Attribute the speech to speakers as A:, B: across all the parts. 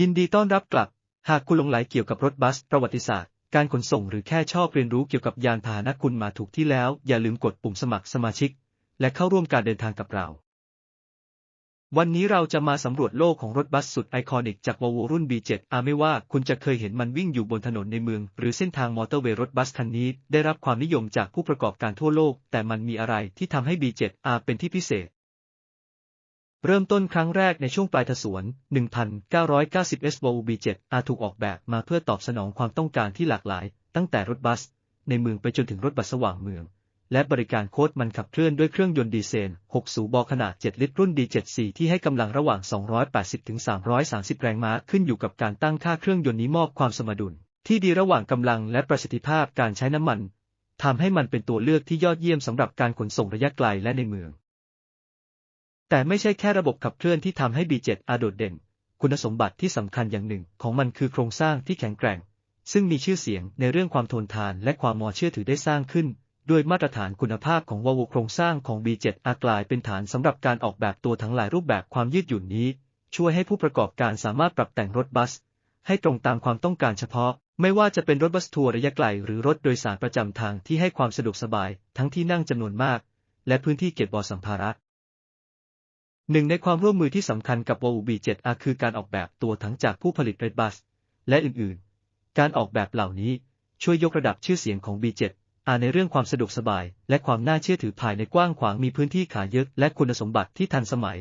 A: ยินดีต้อนรับกลับ หากคุณหลงไหลเกี่ยวกับรถบัส ประวัติศาสตร์ การขนส่งหรือแค่ชอบเรียนรู้เกี่ยวกับยานพาหนะคุณมาถูกที่แล้ว อย่าลืมกดปุ่มสมัครสมาชิก และเข้าร่วมการเดินทางกับเรา วันนี้เราจะมาสำรวจโลกของรถบัสสุดไอคอนิกจากว v o รุ่น B7 อาไม่ว่าคุณจะเคยเห็นมันวิ่งอยู่บนถนนในเมือง หรือเส้นทางมอเตอร์เวย์รถบัสคันนี้ ได้รับความนิยมจากผู้ประกอบการทั่วโลก แต่มันมีอะไรที่ทำให้ B7R เป็นที่พิเศษ เริ่มต้นครั้งแรกในช่วงปลายทศวรรษ 1990 s v o B7 R ถูกออกแบบมาเพื่อตอบสนองความต้องการที่หลากหลาย ตั้งแต่รถบัส ในเมืองไปจนถึงรถบัสสว่างเมือง และบริการโค้ดมันขับเคลื่อนด้วยเครื่องยนต์ดีเซล 6 สูบขนาด 7 ลิตรรุ่น D74 ที่ให้กำลังระหว่าง 280-330 แรงม้าขึ้นอยู่กับการตั้งค่าเครื่องยนต์นี้มอบความสมดุล ที่ดีระหว่างกำลังและประสิทธิภาพการใช้น้ำมันทำให้มันเป็นตัวเลือกที่ยอดเยี่ยมสำหรับการขนส่งระยะไกลและในเมือง แต่ไม่ใช่แค่ระบบขับเคลื่อนที่ทำให้ B7R โดดเด่น คุณสมบัติที่สำคัญอย่างหนึ่งของมันคือโครงสร้างที่แข็งแกร่ง ซึ่งมีชื่อเสียงในเรื่องความทนทานและความมอเชื่อถือได้สร้างขึ้นด้วยมาตรฐานคุณภาพของวาโครงสร้างของ B7R กลายเป็นฐานสำหรับการออกแบบตัวทั้งหลายรูปแบบความยืดหยุ่นนี้ ช่วยให้ผู้ประกอบการสามารถปรับแต่งรถบัส ให้ตรงตามความต้องการเฉพาะ ไม่ว่าจะเป็นรถบัสทัวร์ระยะไกลหรือรถโดยสารประจำทางที่ให้ความสะดวกสบาย ทั้งที่นั่งจำนวนมาก และพื้นที่เก็บบ่อสัมภาระ หนึ่งในความร่วมมือที่สำคัญกับ w B7R คือการออกแบบตัวถังจากผู้ผลิตรถบัสและอื่นๆ การออกแบบเหล่านี้ช่วยยกระดับชื่อเสียงของ B7R ในเรื่องความสะดวกสบาย และความน่าเชื่อถือภายในกว้างขวางมีพื้นที่ขาเยอะและคุณสมบัติที่ทันสมัย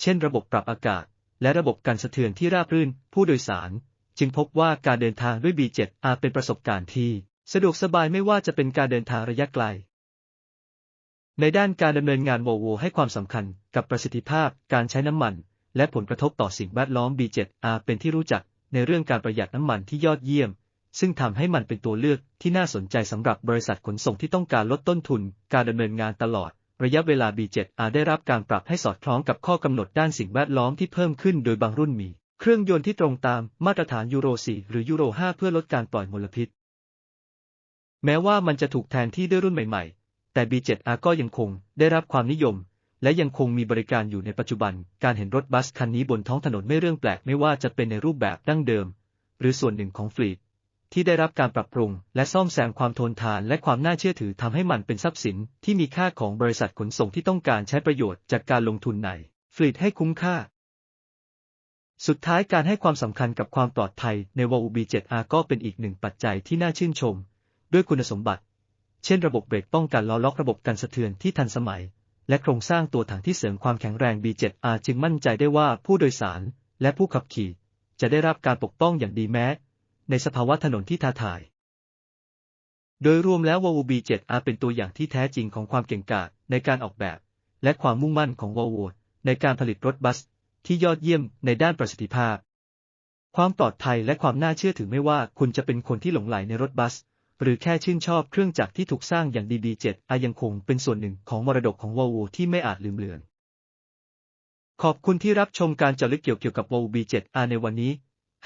A: เช่นระบบปรับอากาศ และระบบการสะเทือนที่ราบรื่น ผู้โดยสาร จึงพบว่าการเดินทางด้วย B7R เป็นประสบการณ์ที่ สะดวกสบายไม่ว่าจะเป็นการเดินทางระยะไกล ในด้านการดำเนินงานโวโวให้ความสำคัญกับประสิทธิภาพการใช้น้ำมัน และผลกระทบต่อสิ่งแวดล้อม B7R เป็นที่รู้จักในเรื่องการประหยัดน้ำมันที่ยอดเยี่ยม ซึ่งทำให้มันเป็นตัวเลือกที่น่าสนใจสำหรับบริษัทขนส่งที่ต้องการลดต้นทุน การดำเนินงานตลอด ระยะเวลา B7R ได้รับการปรับให้สอดคล้องกับข้อกำหนดด้านสิ่งแวดล้อมที่เพิ่มขึ้นโดยบางรุ่นมี เครื่องยนต์ที่ตรงตามมาตรฐานยูโร 4 หรือยูโร 5 เพื่อลดการปล่อยมลพิษ แม้ว่ามันจะถูกแทนที่ด้วยรุ่นใหม่ๆ แต่ B7R ก็ยังคงได้รับความนิยม และยังคงมีบริการอยู่ในปัจจุบัน การเห็นรถบัสคันนี้บนท้องถนนไม่เรื่องแปลกไม่ว่าจะเป็นในรูปแบบดั้งเดิม หรือส่วนหนึ่งของฟลีตที่ได้รับการปรับปรุง และซ่อมแซมความทนทานและความน่าเชื่อถือทำให้มันเป็นทรัพย์สินที่มีค่าของบริษัทขนส่งที่ต้องการใช้ประโยชน์จากการลงทุนในฟลีตให้คุ้มค่าสุดท้ายการให้ความสำคัญกับความปลอดภัยใน w B7R ก็เป็นอีกหนึ่งปัจจัยที่น่าชื่นชม ด้วยคุณสมบัติ เช่นระบบเบรกป้องกันล้อล็อกระบบการสะเทือนที่ทันสมัย และโครงสร้างตัวถังที่เสริมความแข็งแรง B7R จึงมั่นใจได้ว่าผู้โดยสาร และผู้ขับขี่ จะได้รับการปกป้องอย่างดีแม้ ในสภาวะถนนที่ท้าทาย โดยรวมแล้ว Volvo B7R เป็นตัวอย่างที่แท้จริงของความเก่งกาจในการออกแบบ และความมุ่งมั่นของ Volvo ในการผลิตรถบัสที่ยอดเยี่ยมในด้านประสิทธิภาพ ความปลอดภัยและความน่าเชื่อถือไม่ว่าคุณจะเป็นคนที่หลงไหลในรถบัส หรือแค่ชื่นชอบเครื่องจักรที่ถูกสร้างอย่าง DB7R ยังคงเป็นส่วนหนึ่งของมรดกของ Volvo ที่ไม่อาจลืมเลือน ขอบคุณที่รับชมการเจาะลึกเกี่ยวกับ Volvo B7R ในวันนี้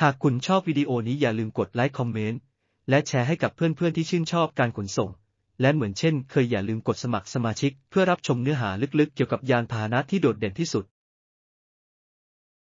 A: หากคุณชอบวิดีโอนี้อย่าลืมกดไลค์คอมเมนต์และแชร์ให้กับเพื่อนๆที่ชื่นชอบการขนส่ง และเหมือนเช่น เคยอย่าลืมกดสมัครสมาชิก เพื่อรับชมเนื้อหาลึกๆ เกี่ยวกับยานพาหนะที่โดดเด่นที่สุด